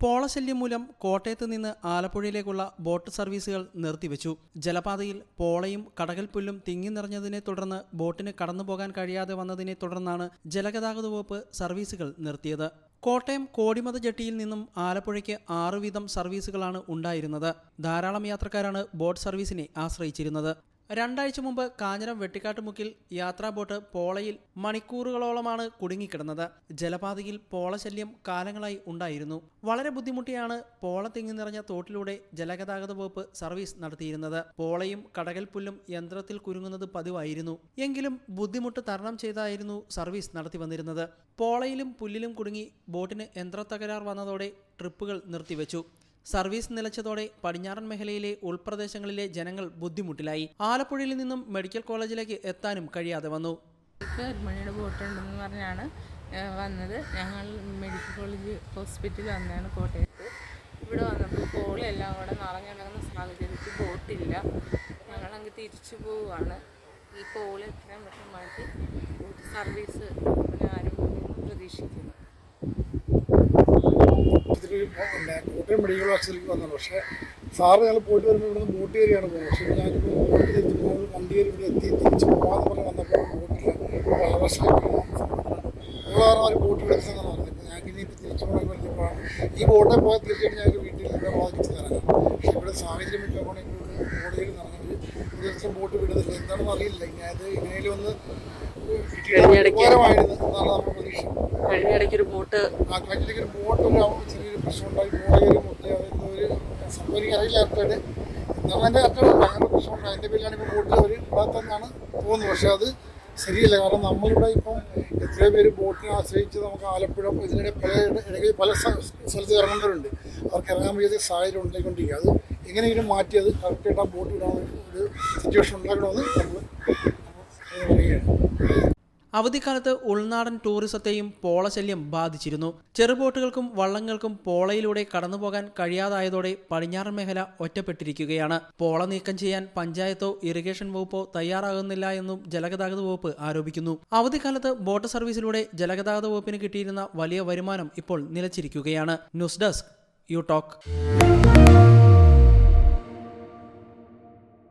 പോളശല്യം മൂലം കോട്ടയത്ത് നിന്ന് ആലപ്പുഴയിലേക്കുള്ള ബോട്ട് സർവീസുകൾ നിർത്തിവെച്ചു. ജലപാതയിൽ പോളയും കടകൽപ്പുല്ലും തിങ്ങി നിറഞ്ഞതിനെ തുടർന്ന് ബോട്ടിന് കടന്നുപോകാൻ കഴിയാതെ വന്നതിനെ തുടർന്നാണ് ജലഗതാഗത വകുപ്പ് സർവീസുകൾ നിർത്തിയത്. കോട്ടയം കോടിമത ജെട്ടിയിൽ നിന്നും ആലപ്പുഴയ്ക്ക് ആറുവീതം സർവീസുകളാണ് ഉണ്ടായിരുന്നത്. ധാരാളം യാത്രക്കാരാണ് ബോട്ട് സർവീസിനെ ആശ്രയിച്ചിരുന്നത്. രണ്ടാഴ്ച മുമ്പ് കാഞ്ഞിരം വെട്ടിക്കാട്ടുമുക്കിൽ യാത്രാ ബോട്ട് പോളയിൽ മണിക്കൂറുകളോളമാണ് കുടുങ്ങിക്കിടന്നത്. ജലപാതയിൽ പോളശല്യം കാലങ്ങളായി ഉണ്ടായിരുന്നു. വളരെ ബുദ്ധിമുട്ടിയാണ് പോള തിങ്ങി നിറഞ്ഞ തോട്ടിലൂടെ ജലഗതാഗത വകുപ്പ് സർവീസ് നടത്തിയിരുന്നത്. പോളയും കടകൽപ്പുല്ലും യന്ത്രത്തിൽ കുരുങ്ങുന്നത് പതിവായിരുന്നു. എങ്കിലും ബുദ്ധിമുട്ട് തരണം ചെയ്തായിരുന്നു സർവീസ് നടത്തി വന്നിരുന്നത്. പോളയിലും പുല്ലിലും കുടുങ്ങി ബോട്ടിന് യന്ത്രത്തകരാർ വന്നതോടെ ട്രിപ്പുകൾ നിർത്തിവെച്ചു. സർവീസ് നിലച്ചതോടെ പടിഞ്ഞാറൻ മേഖലയിലെ ഉൾപ്രദേശങ്ങളിലെ ജനങ്ങൾ ബുദ്ധിമുട്ടിലായി. ആലപ്പുഴയിൽ നിന്നും മെഡിക്കൽ കോളേജിലേക്ക് എത്താനും കഴിയാതെ വന്നു. മണിയുടെ ബോട്ടുണ്ടെന്ന് പറഞ്ഞാണ് വന്നത്. ഞങ്ങൾ മെഡിക്കൽ കോളേജ് ഹോസ്പിറ്റലിൽ വന്നതാണ് കോട്ടയത്ത്. ഇവിടെ വന്നപ്പോൾ കോളെല്ലാം കൂടെ നിറഞ്ഞിടങ്ങുന്ന സാഹചര്യത്തിൽ ബോട്ടില്ല. ഞങ്ങളങ്ങ് തിരിച്ചു പോവുകയാണ്. ഈ പോൾ എത്രയും പെട്ടെന്ന് മാറ്റി സർവീസ് ആരും പ്രതീക്ഷിക്കുന്നു. ഇതിൽ പിന്നെ കോട്ടയം മെഡിക്കൽ കോളേജിലേക്ക് വന്നത് പക്ഷേ സാറ് ഞങ്ങൾ പോയിട്ട് വരുമ്പോൾ ഇവിടുന്ന് ബോട്ട് കയറിയാണ് പോകുന്നത്. പക്ഷേ ഞാനിപ്പോൾ ബോട്ട് തിരിച്ച് വണ്ടി കയറി ഇവിടെ എത്തി തിരിച്ച് പോകാമെന്ന് പറഞ്ഞ് വന്നപ്പോൾ ബോട്ടില്ല വളരെ വർഷമായിട്ട് ഒരു ബോട്ട് വിളിച്ചതെന്നാണ് പറഞ്ഞത്. ഇപ്പോൾ ഇനി ഇപ്പോൾ തിരിച്ചു പോകാൻ പറഞ്ഞപ്പോഴാണ് ഈ ബോട്ടിൽ പോയാൽ തീർച്ചയായിട്ടും ഞങ്ങൾക്ക് വീട്ടിൽ ഇവിടെ ബാധിച്ച് തരാം. പക്ഷേ ഇവിടെ സാഹചര്യം വെച്ചപ്പോഴാണ് ഇവിടെ കോടതിയിൽ നടന്നത് ഒരു ദിവസം ബോട്ട് വിടുന്നില്ല. എന്താണെന്ന് അറിയില്ല. ഇങ്ങനെ അത് ഇങ്ങനെയും ഒന്ന് പ്രതീക്ഷ കഴിഞ്ഞിടയ്ക്ക് ഒരു ബോട്ട്. കഴിഞ്ഞിടയ്ക്ക് ഒരു ബോട്ടൊരു ചെറിയൊരു പ്രശ്നം ഉണ്ടായി പോയ മുട്ടി അതൊന്നും ഒരു സംഭവം എനിക്ക് അറിയില്ല കറക്റ്റായിട്ട് എന്താണ് എന്റെ കറക്റ്റായിട്ട് അങ്ങനെ പ്രശ്നം ഉണ്ടായി എന്റെ പേരിലാണ് ഇപ്പോൾ ബോട്ട് അവർ ഇടാത്തെന്നാണ് തോന്നുന്നത് പക്ഷേ അത് ശരിയല്ല. കാരണം നമ്മളിവിടെ ഇപ്പം എത്രയോ പേര് ബോട്ടിനെ ആശ്രയിച്ച് നമുക്ക് ആലപ്പുഴ ഇതിനിടെ പല ഇടയ്ക്ക് പല സ്ഥ- സ്ഥലത്ത് ഇറങ്ങുന്നവരുണ്ട് അവർക്ക് ഇറങ്ങാൻ പറ്റിയ സാഹചര്യം ഉണ്ടായിക്കൊണ്ടിരിക്കുക അത് എങ്ങനെയെങ്കിലും മാറ്റി അത് കറക്റ്റായിട്ട് ആ ബോട്ട് വിടാൻ ഒരു സിറ്റുവേഷൻ ഉണ്ടാക്കണമെന്ന് അവധിക്കാലത്ത് ഉൾനാടൻ ടൂറിസത്തെയും പോളശല്യം ബാധിച്ചിരുന്നു. ചെറുബോട്ടുകൾക്കും വള്ളങ്ങൾക്കും പോളയിലൂടെ കടന്നുപോകാൻ കഴിയാതായതോടെ പടിഞ്ഞാറൻ മേഖല ഒറ്റപ്പെട്ടിരിക്കുകയാണ്. പോള നീക്കം ചെയ്യാൻ പഞ്ചായത്തോ ഇറിഗേഷൻ വകുപ്പോ തയ്യാറാകുന്നില്ല എന്നും ജലഗതാഗത വകുപ്പ് ആരോപിക്കുന്നു. അവധിക്കാലത്ത് ബോട്ട് സർവീസിലൂടെ ജലഗതാഗത വകുപ്പിന് കിട്ടിയിരുന്ന വലിയ വരുമാനം ഇപ്പോൾ നിലച്ചിരിക്കുകയാണ്. News desk you talk.